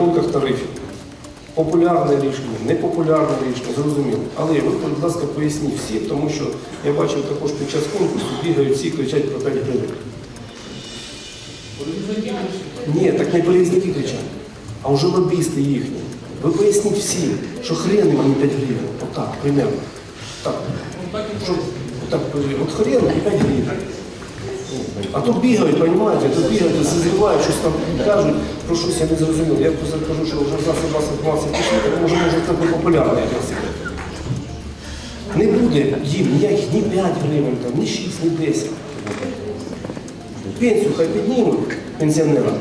перерахунках тарифів. Популярне рішення, непопулярне рішення, зрозуміло. Але ви, будь ласка, поясніть всі, тому що я бачив також під час конкурсу бігають всі кричать про 5 гривень. Ні, так не перевізники кричать, а вже лобісти їхні. Ви поясніть всім, що хрен мені 5 гривень. Отак, примерно. Так. Щоб, так, от хрен мені 5 гривень. А то бігають, розумієте, то бігають, зазрівають, щось там кажуть, про щось я не зрозумів. Я просто кажу, що вже за 20 пішли, тому може може це не популярно. Не буде їм ніяких ні 5 гривень, ні 6, ні 10. Пенсію хай піднімуть пенсіонерам.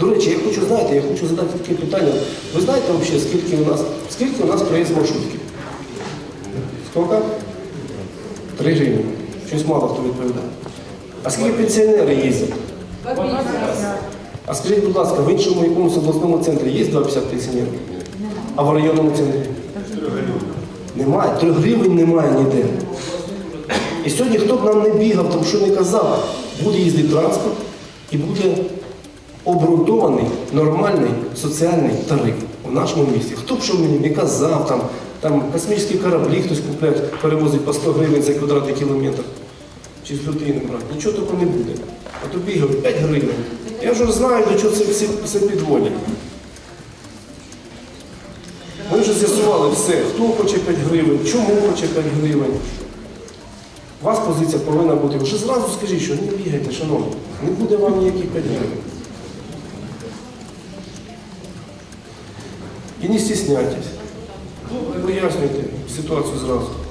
До речі, я хочу, знаєте, я хочу задати таке питання. Ви знаєте взагалі, скільки у нас, скільки у нас проїзд маршрутки? Скільки? Три гривні. Щось мало хто відповідає. А скільки пенсіонери їздять? А скажіть, будь ласка, в іншому якомусь обласному центрі є 250 пенсіонерів? А в районному центрі? Немає. Трьох гривень немає ніде. І сьогодні хто б нам не бігав, тому що не казав, буде їздити транспорт і буде обґрунтований нормальний соціальний тариф у нашому місті. Хто б що мені не казав, там, там космічні кораблі хтось купляє, перевозить по 100 гривень за квадратний кілометр. Чи з людини брати. Нічого такого не буде. А то бігають 5 гривень. Я вже знаю, до чого це все, все підводять. Ми вже з'ясували все, хто хоче 5 гривень, чому хоче 5 гривень. У вас позиція повинна бути. Вже зразу скажіть, що не бігайте, шановні. Не буде вам ніяких 5 гривень. І не стісняйтесь. Пояснюйте ситуацію зразу.